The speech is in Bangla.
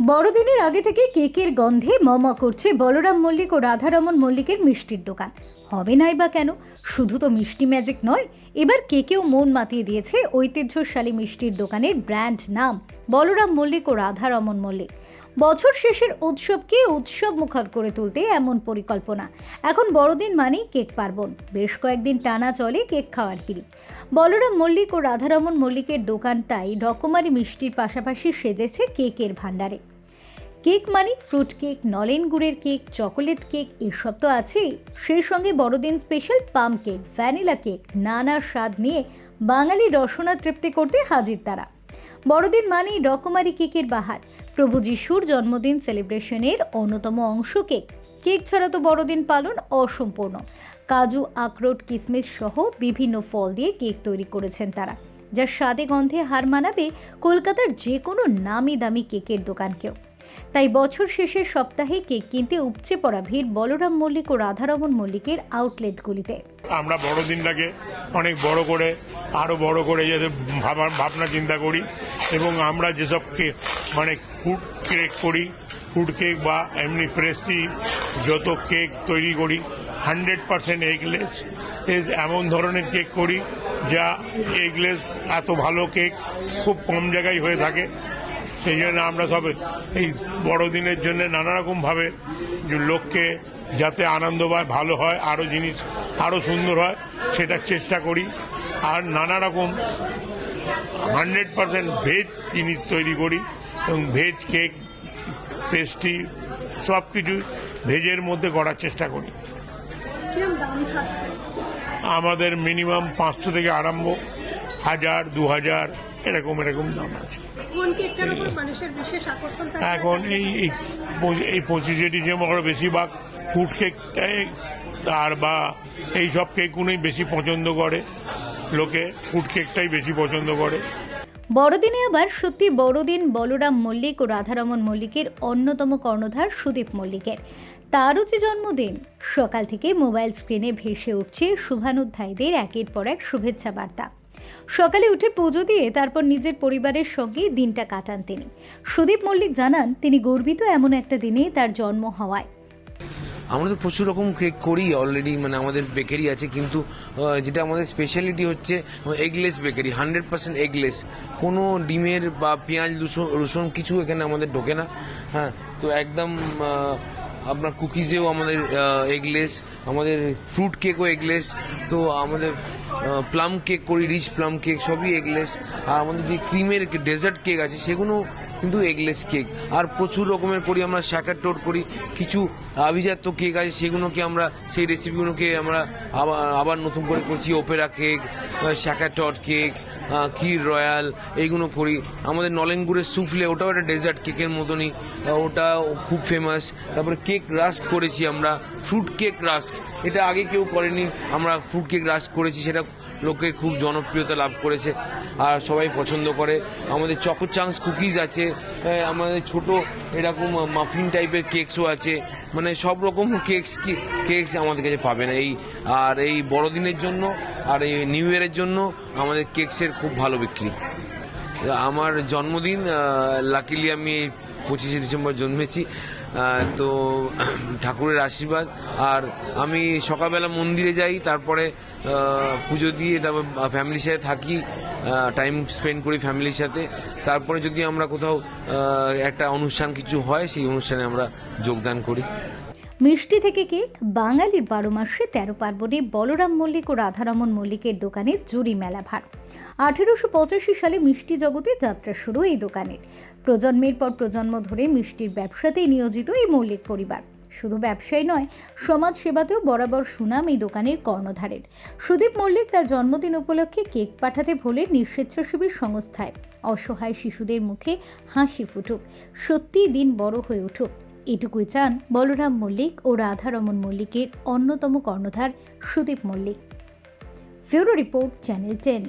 বড়দিনের আগে থেকে কেকের গন্ধে মমা করছে বলরাম মল্লিক ও রাধারমন মল্লিকের মিষ্টির দোকান। হবে নাই বা কেন? শুধু তো মিষ্টি ম্যাজিক নয়, এবার কেকেও মন মাতিয়ে দিয়েছে ঐতিহ্যশালী মিষ্টির দোকানের ব্র্যান্ড নাম, বলরাম মল্লিক ও রাধারমন মল্লিক। বছর শেষের উৎসবকে উৎসব মুখর করে তুলতে এমন পরিকল্পনা। এখন বড়দিন মানেই কেক পার্বণ, বেশ কয়েকদিন টানা চলে কেক খাওয়ার হিড়ি বলরাম মল্লিক ও রাধারমন মল্লিকের দোকান তাই রকমারি মিষ্টির পাশাপাশি সেজেছে কেকের ভাণ্ডারে। কেক মানে ফ্রুট কেক, নলেন গুড়ের কেক, চকোলেট কেক, এসব তো আছেই। সেই সঙ্গে বড়দিন special plum cake, vanilla cake, নানা স্বাদ নিয়ে বাঙালি রসনা তৃপ্তি করতে হাজির তারা। বড়দিন মানেই রকমারি কেকের বাহার। প্রভু যিশুর জন্মদিন সেলিব্রেশনের অন্যতম অংশ কেক। কেক ছাড়া তো বড়দিন পালন অসম্পূর্ণ। কাজু, আখরোট কিশমিশ সহ বিভিন্ন ফল দিয়ে কেক তৈরি করেছেন তারা, যা স্বাদে গন্ধে হার মানাবে কলকাতার যে কোনো নামি দামি কেকের দোকানকেও। তাই বছর শেষের সপ্তাহে কেক কিনতে উপচে পড়া ভিড় বলরাম মল্লিক ও রাধারমন মল্লিকের আউটলেটগুলিতে। আমরা বড়দিনটাকে অনেক বড় করে আরও বড় করে যাতে ভাবনা চিন্তা করি এবং আমরা যেসব মানে ফুড কেক করি, ফুড কেক বা এমনি প্রেস্টি যত কেক তৈরি করি, হান্ড্রেড পারসেন্ট এগলেস, এস এমন ধরনের কেক করি যা এগলেস এত ভালো কেক খুব কম জায়গায় হয়ে থাকে। সেই জন্য আমরা সব এই বড়দিনের জন্য নানা রকমভাবে লোককে যাতে আনন্দ পায় ভালো হয় আরও জিনিস আরও সুন্দর হয় সেটার চেষ্টা করি। আর নানা রকম হান্ড্রেড পারসেন্ট ভেজ জিনিস তৈরি করি এবং ভেজ কেক পেস্ট্রি সব কিছু ভেজের মধ্যে করার চেষ্টা করি। আমাদের মিনিমাম পাঁচশো থেকে আরম্ভ হাজার দু হাজার এরকম এরকম দাম আছে। কোন কেকটার উপর মানুষের বিশেষ আকর্ষণ থাকে? এখন এই এই পঁচিশে ডিসেম্বর বেশিরভাগ ফুড কেকটাই তার বা এই সব কেকগুলোই বেশি পছন্দ করে। লোকে ফুড কেকটাই বেশি পছন্দ করে। বড়দিনে আবার সত্যি বড়দিন বলরাম মল্লিক ও রাধারমন মল্লিকের অন্যতম কর্ণধার সুদীপ মল্লিকের। তারও যে জন্মদিন। সকাল থেকে মোবাইল স্ক্রিনে ভেসে উঠছে শুভানুধ্যায়ীদের একের পর এক শুভেচ্ছা বার্তা। সকালে উঠে পুজো দিয়ে তারপর নিজের পরিবারের সঙ্গে দিনটা কাটান তিনি। সুদীপ মল্লিক জানান, তিনি গর্বিত এমন একটা দিনে তার জন্ম হওয়ায়। আমরা তো প্রচুর রকম কেক করি অলরেডি মানে আমাদের বেকারি আছে, কিন্তু যেটা আমাদের স্পেশালিটি হচ্ছে eggless bakery hundred percent eggless কোনো ডিমের বা পেঁয়াজ, রসুন রসুন কিছু এখানে আমাদের ঢোকে না। হ্যাঁ তো একদম আপনার কুকিজেও আমাদের এগলেস আমাদের ফ্রুট কেকও এগলেস তো আমাদের প্লাম কেক করি রিচ প্লাম কেক সবই এগলেস আর আমাদের যে ক্রিমের ডেজার্ট কেক আছে, সেগুলো কিন্তু এগলেস কেক আর প্রচুর রকমের করি আমরা শ্যাকার টোট করি, কিছু আভিজাত্য কেক আছে, সেগুলোকে আমরা, সেই রেসিপিগুলোকে আমরা আবার নতুন করে করছি ওপেরা কেক শ্যাকার টট কেক ক্ষীর রয়্যাল এইগুলো করি। আমাদের নলেন গুড়ের সুফলে ওটাও একটা ডেজার্ট কেকের মতনই। ওটা খুব ফেমাস তারপরে কেক রাস্ক করেছি আমরা ফ্রুট কেক রাস্ক এটা আগে কেউ করেনি, আমরা ফ্রুট কেক রাস্ক করেছি, সেটা লোকে খুব জনপ্রিয়তা লাভ করেছে আর সবাই পছন্দ করে। আমাদের চকো চাংস কুকিজ আছে হ্যাঁ, আমাদের ছোট এরকম মাফিন টাইপের কেকসও আছে। মানে সব রকম কেকস কি কেকস আমাদের কাছে পাবেন। এই আর এই বড়দিনের জন্য আর এই নিউ ইয়ারের জন্য আমাদের কেকসের খুব ভালো বিক্রি। আমার জন্মদিন লাকিলি আমি পঁচিশে ডিসেম্বর জন্মেছি। তো ঠাকুরের আশীর্বাদ। আর আমি সকালবেলা মন্দিরে যাই, তারপরে পুজো দিয়ে তারপর ফ্যামিলির সাথে থাকি টাইম স্পেন্ড করি ফ্যামিলির সাথে। তারপরে যদি আমরা কোথাও একটা অনুষ্ঠান কিছু হয়, সেই অনুষ্ঠানে আমরা যোগদান করি। মিষ্টি থেকে কেক, বাঙালির বারো মাসে তেরো পার্বণে বলরাম মল্লিক ও রাধারমন মল্লিকের দোকানে জুড়ি মেলা ভার। আঠেরোশো পঁচাশি সালে মিষ্টি জগতে যাত্রা শুরু এই দোকানের। প্রজন্মের পর প্রজন্ম ধরে মিষ্টির ব্যবসাতেই নিয়োজিত এই মল্লিক পরিবার। শুধু ব্যবসায় নয় সমাজ সেবাতেও বরাবর সুনাম এই দোকানের কর্ণধারের। সুদীপ মল্লিক তার জন্মদিন উপলক্ষে কেক পাঠাতে ভোলে নিঃস্বেচ্ছাসেবীর সংস্থায়। অসহায় শিশুদের মুখে হাসি ফুটুক। সত্যিই দিন বড় হয়ে উঠুক। এটুকুই চান বলরাম মল্লিক ও রাধারমন মল্লিকের অন্যতম কর্ণধার সুদীপ মল্লিক। ফিউরো রিপোর্ট চ্যানেল টেন।